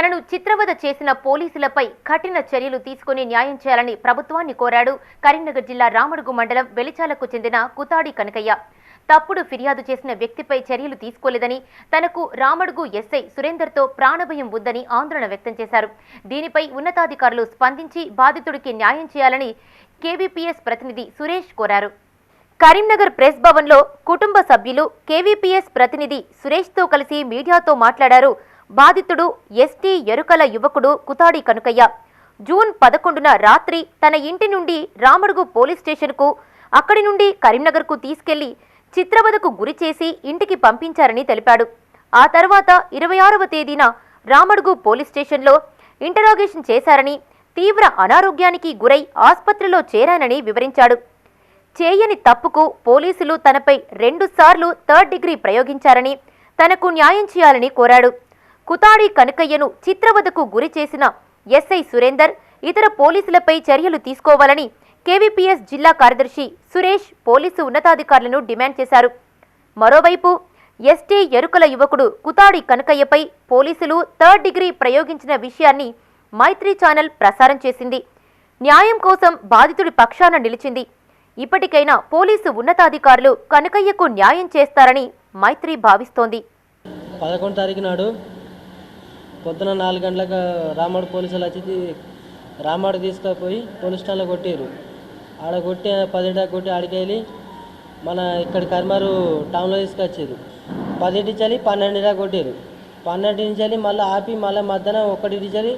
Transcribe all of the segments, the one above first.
తనను చిత్రవద చేసిన పోలీసులపై కఠిన చర్యలు తీసుకుని న్యాయం చేయాలని ప్రభుత్వాన్ని కోరాడు. కరీంనగర్ జిల్లా రామడుగు మండలం వెలిచాలకు చెందిన కుతాడి కనకయ్య. తప్పుడు ఫిర్యాదు చేసిన వ్యక్తిపై చర్యలు తీసుకోలేదని తనకు రామడుగు ఎస్ఐ సురేందర్తో ప్రాణభయం ఉందని ఆందోళన వ్యక్తం చేశారు. దీనిపై ఉన్నతాధికారులు స్పందించి బాధితుడికి న్యాయం చేయాలని కేవీపీఎస్ ప్రతినిధి సురేష్ కోరారు. కరీంనగర్ ప్రెస్ భవన్లో కుటుంబ సభ్యులు కేవీపీఎస్ ప్రతినిధి సురేష్తో కలిసి మీడియాతో మాట్లాడారు. బాధితుడు ఎస్టీ ఎరుకల యువకుడు కుతాడి కనుకయ్య. జూన్ పదకొండున రాత్రి తన ఇంటి నుండి రామడుగు పోలీస్ స్టేషన్కు అక్కడి నుండి కరీంనగర్కు తీసుకెళ్ళి చిత్రవధకు గురి చేసి ఇంటికి పంపించారని తెలిపాడు. ఆ తర్వాత ఇరవై ఆరవ తేదీన రామడుగు పోలీస్ స్టేషన్లో ఇంటరాగేషన్ చేశారని తీవ్ర అనారోగ్యానికి గురై ఆసుపత్రిలో చేరానని వివరించాడు. చేయని తప్పుకు పోలీసులు తనపై రెండుసార్లు థర్డ్ డిగ్రీ ప్రయోగించారని తనకు న్యాయం చేయాలని కోరాడు. కుతాడి కనకయ్యను చిత్రవధకు గురి చేసిన ఎస్ఐ సురేందర్ ఇతర పోలీసులపై చర్యలు తీసుకోవాలని కేవీపీఎస్ జిల్లా కార్యదర్శి సురేష్ పోలీసు ఉన్నతాధికారులను డిమాండ్ చేశారు. మరోవైపు ఎస్టీ ఎరుకల యువకుడు కుతాడి కనకయ్యపై పోలీసులు థర్డ్ డిగ్రీ ప్రయోగించిన విషయాన్ని మైత్రి ఛానల్ ప్రసారం చేసింది. న్యాయం కోసం బాధితుడి పక్షాన నిలిచింది. ఇప్పటికైనా పోలీసు ఉన్నతాధికారులు కనకయ్యకు న్యాయం చేస్తారని మైత్రి భావిస్తోంది. పదకొండు తారీఖు నాడు పొద్దున నాలుగు గంటలకు రామాడు పోలీసులు వచ్చి రామాడు తీసుకుపోయి పోలీస్ స్టేషన్లో కొట్టారు ఆడ కొట్టి పదింటికి కొట్టి ఆడికి వెళ్ళి మన ఇక్కడ కర్మారు టౌన్లో తీసుకొచ్చారు పదింటి చలి పన్నెండుగా కొట్టారు పన్నెండు నుంచి మళ్ళీ ఆపి మళ్ళీ మధ్యాహ్నం ఒకటి చలి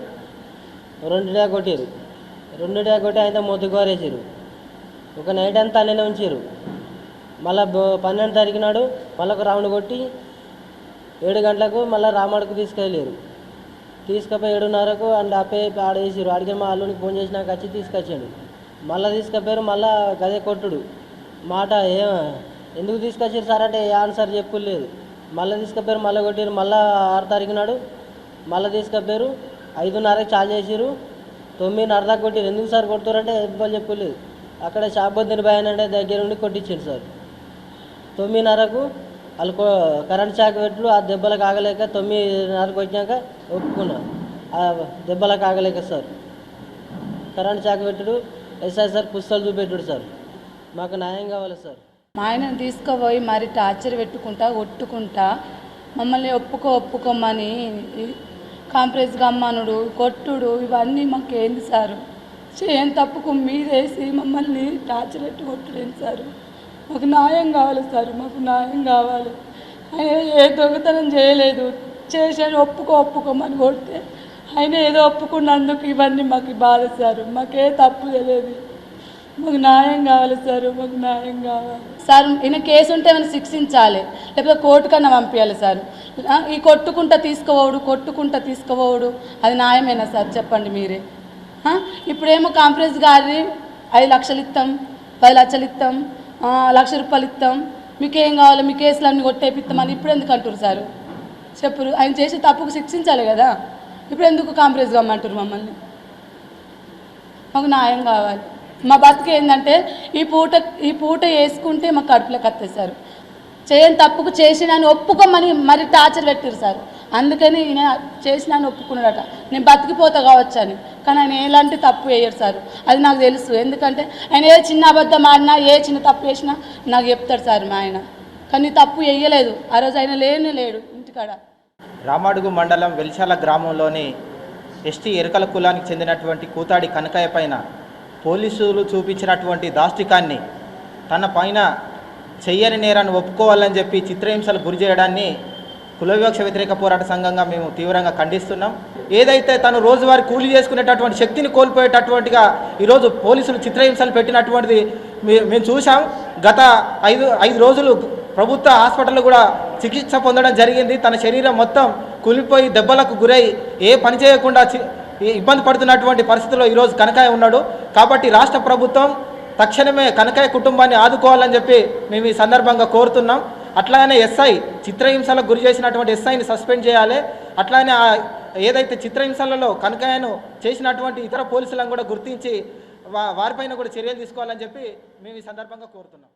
రెండు కొట్టారు రెండు కొట్టి ఆయన మొద్దు కోరేసారు ఒక నైట్ అంతా అలానే ఉంచారు మళ్ళీ పన్నెండు తారీఖు నాడు మళ్ళీ ఒక రౌండ్ కొట్టి ఏడు గంటలకు మళ్ళీ రామాడకు తీసుకెళ్ళారు తీసుకుపోయి ఏడున్నరకు అండ్ ఆపే ఆడేసారు ఆడికి మా అల్లునికి ఫోన్ చేసినాక వచ్చి తీసుకొచ్చాడు. మళ్ళీ తీసుకుపోయారు మళ్ళీ గదే కొట్టుడు. మాట ఏ ఎందుకు తీసుకొచ్చారు సార్ అంటే ఏ ఆన్సర్ చెప్పులేదు. మళ్ళీ తీసుకుపోయారు మళ్ళీ కొట్టారు మళ్ళీ ఆరు తారీఖు నాడు మళ్ళీ తీసుకుపోయారు ఐదున్నరకు చాలు చేసారు తొమ్మిదిన్నర దాకా కొట్టారు ఎందుకు సార్ కొడుతారంటే ఎవ్వరు చెప్పలేదు. అక్కడ షాప్ భయన్ అంటే దగ్గర ఉండి కొట్టించారు సార్. తొమ్మిదిన్నరకు వాళ్ళు కరెంట్ షాక్ పెట్టుడు ఆ దెబ్బలకు ఆగలేక తొమ్మిదిన్నరకు వచ్చినాక ఒప్పుకున్నా. ఆ దెబ్బలకు ఆగలేక సార్. కరెంట్ షాక్ పెట్టుడు ఎస్ఐ సార్ పుస్తలు చూపెట్టుడు సార్. మాకు న్యాయం కావాలి సార్. మా ఆయనను తీసుకుపోయి మరి టార్చర్ పెట్టుకుంటా ఒట్టుకుంటా మమ్మల్ని ఒప్పుకో ఒప్పుకోమని కాంప్రెస్ గమ్మనుడు కొట్టుడు ఇవన్నీ మాకు ఏంది సారు చేయని తప్పుకు మీరేసి మమ్మల్ని టార్చర్ పెట్టి కొట్టుడేంది సారు? మాకు న్యాయం కావాలి సార్ మాకు న్యాయం కావాలి. ఆయన ఏ దొంగతనం చేయలేదు. చేశాను ఒప్పుకో ఒప్పుకోమని కొడితే ఆయన ఏదో ఒప్పుకున్నందుకు ఇవన్నీ మాకు బాధ సార్ మాకే తప్పు తెలియదు. మాకు న్యాయం కావాలి సార్ మాకు న్యాయం కావాలి. సార్ ఈయన కేసు ఉంటే ఏమైనా శిక్షించాలి? లేకపోతే కోర్టు కన్నా పంపించాలి సార్? ఈ కొట్టుకుంటా తీసుకోవడు కొట్టుకుంటా తీసుకోవడు అది న్యాయమేనా సార్? చెప్పండి మీరే. ఇప్పుడేమో కాంప్రెస్ గారి ఐదు లక్షలు ఇస్తాం పది లక్షలు ఇస్తాం లక్ష రూపాయలు ఇస్తాం మీకేం కావాలి? మీ కేసులు అన్నీ కొట్టేపిస్తామని ఇప్పుడు ఎందుకు అంటారు సార్? చెప్పురు ఆయన చేసే తప్పుకు శిక్షించాలి కదా. ఇప్పుడు ఎందుకు కాంప్రెస్ కమ్మంటారు మమ్మల్ని? మాకు న్యాయం కావాలి. మా బతుకు ఏంటంటే ఈ పూట ఈ పూట వేసుకుంటే మా కడుపులోకి వస్తారు చేయని తప్పుకు చేసినాను ఒప్పుకోమని మరి టార్చర్ పెట్టారు సార్. అందుకని ఈయన చేసినాను ఒప్పుకున్నాడట. నేను బతికిపోతా కావచ్చు అని. కానీ ఆయన ఎలాంటి తప్పు వేయరు సార్. అది నాకు తెలుసు. ఎందుకంటే ఆయన ఏ చిన్న అబద్ధం ఆడినా ఏ చిన్న తప్పు వేసినా నాకు చెప్తాడు సార్ మా ఆయన. కానీ తప్పు వేయలేదు ఆ రోజు ఆయన లేనే లేడు ఇంటికాడ. రామాడుగు మండలం వెలిశాల గ్రామంలోని ఎస్టీ ఎరుకల కులానికి చెందినటువంటి కూతాడి కనకయ్య పైన పోలీసులు చూపించినటువంటి దాష్టికాన్ని తన పైన చెయ్యని నేరాన్ని ఒప్పుకోవాలని చెప్పి చిత్రహింసలు గురి చేయడాన్ని కుల వివక్ష వ్యతిరేక పోరాట సంఘంగా మేము తీవ్రంగా ఖండిస్తున్నాం. ఏదైతే తను రోజువారీ కూలీ చేసుకునేటటువంటి శక్తిని కోల్పోయేటటువంటిగా ఈరోజు పోలీసులు చిత్రహింసలు పెట్టినటువంటిది మే- మేము చూసాం గత ఐదు ఐదు రోజులు ప్రభుత్వ హాస్పిటల్లో కూడా చికిత్స పొందడం జరిగింది. తన శరీరం మొత్తం కూలిపోయి దెబ్బలకు గురై ఏ పని చేయకుండా ఇబ్బంది పడుతున్నటువంటి పరిస్థితిలో ఈరోజు కనకాయ ఉన్నాడు. కాబట్టి రాష్ట్ర ప్రభుత్వం తక్షణమే కనకాయ కుటుంబాన్ని ఆదుకోవాలని చెప్పి మేము ఈ సందర్భంగా కోరుతున్నాం. అట్లాగనే ఎస్ఐ చిత్రహింసలకు గురి చేసినటువంటి ఎస్ఐని సస్పెండ్ చేయాలి. అట్లానే ఏదైతే చిత్రహింసలలో కనకాయను చేసినటువంటి ఇతర పోలీసులను కూడా గుర్తించి వారిపైన కూడా చర్యలు తీసుకోవాలని చెప్పి మేము ఈ సందర్భంగా కోరుతున్నాం.